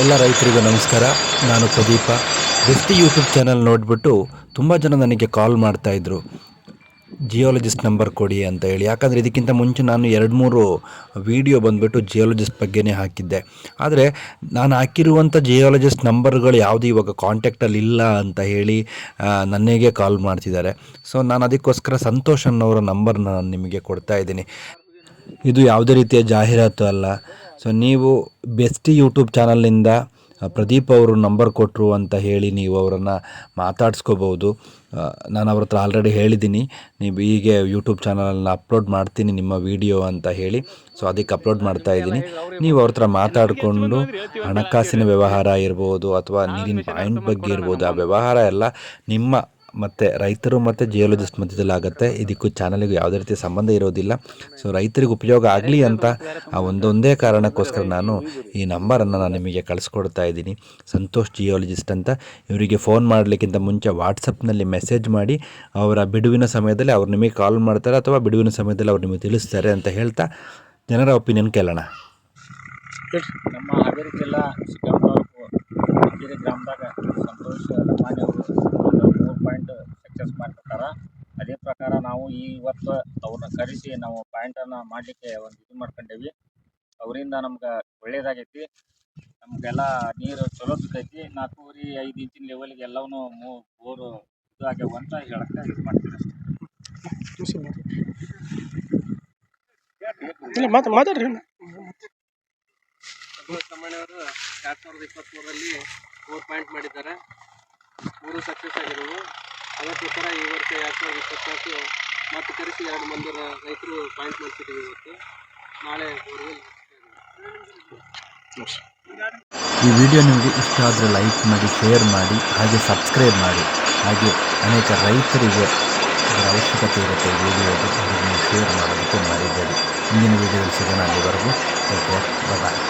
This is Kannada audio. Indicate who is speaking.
Speaker 1: ಎಲ್ಲ ರೈತರಿಗೂ ನಮಸ್ಕಾರ. ನಾನು ಪ್ರದೀಪ. ಬೆಸ್ಟ್ ಯೂಟ್ಯೂಬ್ ಚಾನಲ್ ನೋಡಿಬಿಟ್ಟು ತುಂಬ ಜನ ನನಗೆ ಕಾಲ್ ಮಾಡ್ತಾಯಿದ್ರು ಜಿಯೋಲಜಿಸ್ಟ್ ನಂಬರ್ ಕೊಡಿ ಅಂತ ಹೇಳಿ. ಯಾಕಂದರೆ ಇದಕ್ಕಿಂತ ಮುಂಚೆ ನಾನು ಎರಡು ಮೂರು ವಿಡಿಯೋ ಬಂದುಬಿಟ್ಟು ಜಿಯೋಲಜಿಸ್ಟ್ ಬಗ್ಗೆನೇ ಹಾಕಿದ್ದೆ. ಆದರೆ ನಾನು ಹಾಕಿರುವಂಥ ಜಿಯೋಲಜಿಸ್ಟ್ ನಂಬರ್ಗಳು ಯಾವುದು ಇವಾಗ ಕಾಂಟ್ಯಾಕ್ಟಲ್ಲಿ ಇಲ್ಲ ಅಂತ ಹೇಳಿ ನನಗೆ ಕಾಲ್ ಮಾಡ್ತಿದ್ದಾರೆ. ಸೊ ನಾನು ಅದಕ್ಕೋಸ್ಕರ ಸಂತೋಷ್ ಅನ್ನೋರ ನಂಬರ್ನ ನಾನು ನಿಮಗೆ ಕೊಡ್ತಾ ಇದ್ದೀನಿ. ಇದು ಯಾವುದೇ ರೀತಿಯ ಜಾಹೀರಾತು ಅಲ್ಲ. ಸೊ ನೀವು ಬೆಸ್ಟ್ ಯೂಟ್ಯೂಬ್ ಚಾನಲ್ನಿಂದ ಪ್ರದೀಪ್ ಅವರು ನಂಬರ್ ಕೊಟ್ಟರು ಅಂತ ಹೇಳಿ ನೀವು ಅವರನ್ನು ಮಾತಾಡಿಸ್ಕೋಬೋದು ನಾನು ಅವ್ರ ಹತ್ರ ಆಲ್ರೆಡಿ ಹೇಳಿದ್ದೀನಿ. ನೀವು ಹೀಗೆ ಯೂಟ್ಯೂಬ್ ಚಾನಲನ್ನ ಅಪ್ಲೋಡ್ ಮಾಡ್ತೀನಿ ನಿಮ್ಮ ವಿಡಿಯೋ ಅಂತ ಹೇಳಿ. ಸೊ ಅದಕ್ಕೆ ಅಪ್ಲೋಡ್ ಮಾಡ್ತಾ ಇದ್ದೀನಿ. ನೀವು ಅವ್ರ ಹತ್ರ ಮಾತಾಡಿಕೊಂಡು ಹಣಕಾಸಿನ ವ್ಯವಹಾರ ಇರ್ಬೋದು ಅಥವಾ ನೀರಿನ ಪಾಯಿಂಟ್ ಬಗ್ಗೆ ಇರ್ಬೋದು ಆ ವ್ಯವಹಾರ ಎಲ್ಲ ನಿಮ್ಮ ಮತ್ತು ರೈತರು ಮತ್ತು ಜಿಯೋಲಜಿಸ್ಟ್ ಮಧ್ಯದಲ್ಲಿ ಆಗುತ್ತೆ. ಇದಕ್ಕೂ ಚಾನಲಿಗೂ ಯಾವುದೇ ರೀತಿಯ ಸಂಬಂಧ ಇರೋದಿಲ್ಲ. ಸೊ ರೈತರಿಗೆ ಉಪಯೋಗ ಆಗಲಿ ಅಂತ ಆ ಒಂದೊಂದೇ ಕಾರಣಕ್ಕೋಸ್ಕರ ನಾನು ಈ ನಂಬರನ್ನು ನಾನು ನಿಮಗೆ ಕಳಿಸ್ಕೊಡ್ತಾ ಇದ್ದೀನಿ. ಸಂತೋಷ್ ಜಿಯೋಲಜಿಸ್ಟ್ ಅಂತ. ಇವರಿಗೆ ಫೋನ್ ಮಾಡಲಿಕ್ಕಿಂತ ಮುಂಚೆ ವಾಟ್ಸಪ್ನಲ್ಲಿ ಮೆಸೇಜ್ ಮಾಡಿ, ಅವರ ಬಿಡುವಿನ ಸಮಯದಲ್ಲಿ ಅವ್ರು ನಿಮಗೆ ಕಾಲ್ ಮಾಡ್ತಾರೆ ಅಥವಾ ಬಿಡುವಿನ ಸಮಯದಲ್ಲಿ ಅವ್ರು ನಿಮಗೆ ತಿಳಿಸ್ತಾರೆ ಅಂತ ಹೇಳ್ತಾ ಜನರ ಒಪಿನಿಯನ್ ಕೇಳೋಣ.
Speaker 2: ನಮ್ಮ ಗ್ರಾಮದಾಗ ಸಂತೋಷ್ ಲಮಾನಿ ಅವರು ಒಂದು ಮೂರು ಪಾಯಿಂಟ್ ಸಕ್ಸಸ್ ಮಾಡಿರ್ತಾರೆ ಅದೇ ಪ್ರಕಾರ ನಾವು ಈ ಇವತ್ತು ಅವ್ರನ್ನ ಕರೆಸಿ ನಾವು ಪಾಯಿಂಟನ್ನು ಮಾಡಲಿಕ್ಕೆ ಒಂದು ಇದು ಮಾಡ್ಕೊಂಡೇವಿ. ಅವರಿಂದ ನಮ್ಗೆ ಒಳ್ಳೇದಾಗೈತಿ. ನಮಗೆಲ್ಲ ನೀರು ಚಲೋ ಸಿಕ್ಕೈತಿ ನಾಲ್ಕೂವರೆ ಐದು ಇಂಚಿನ ಲೆವೆಲ್ಗೆ ಎಲ್ಲವೂ ಮೂ ಬೋರು ಇದು ಆಗ್ಯಾವ ಅಂತ ಹೇಳಕ್ಕೆ ಇದು ಮಾಡ್ತೀವಿ
Speaker 3: ಅಷ್ಟೇ. ಮಾತು ಮಾತಾಡ್ರಿ
Speaker 4: ಅವರು ಎರಡು ಸಾವಿರದ ಇಪ್ಪತ್ತ್ಮೂರರಲ್ಲಿ ಫೋರ್ ಪಾಯಿಂಟ್ ಮಾಡಿದ್ದಾರೆ. ಮೂರು ಸಕ್ಸಸ್ ಆಗಿದ್ದವು ಅದರ ಪ್ರಕಾರ ಈ ವರ್ಷ ಎರಡು ಸಾವಿರದ ಇಪ್ಪತ್ನಾಲ್ಕು ಮತ್ತೆ ಕರೆಸಿ ಎರಡು ಮಂದಿ ರೈತರು ಪಾಯಿಂಟ್ ಮಾಡ್ತಿದ್ದೀವಿ ಇವತ್ತು. ನಾಳೆ
Speaker 1: ಈ ವಿಡಿಯೋ ನಿಮಗೆ ಇಷ್ಟ ಆದರೆ ಲೈಕ್ ಮಾಡಿ, ಶೇರ್ ಮಾಡಿ, ಹಾಗೆ ಸಬ್ಸ್ಕ್ರೈಬ್ ಮಾಡಿ. ಹಾಗೆ ಅನೇಕ ರೈತರಿಗೆ ಅದರ ಅವಶ್ಯಕತೆ ಇರುತ್ತೆ ವಿಡಿಯೋದು, ಅದನ್ನು ಶೇರ್ ಮಾಡೋದಕ್ಕೆ ಮರಿಬೇಡಿ ಇಂದಿನ ವಿಡಿಯೋದಲ್ಲಿ ಸಿಗೋಣ ಅಲ್ಲಿವರೆಗೂ. Okay bye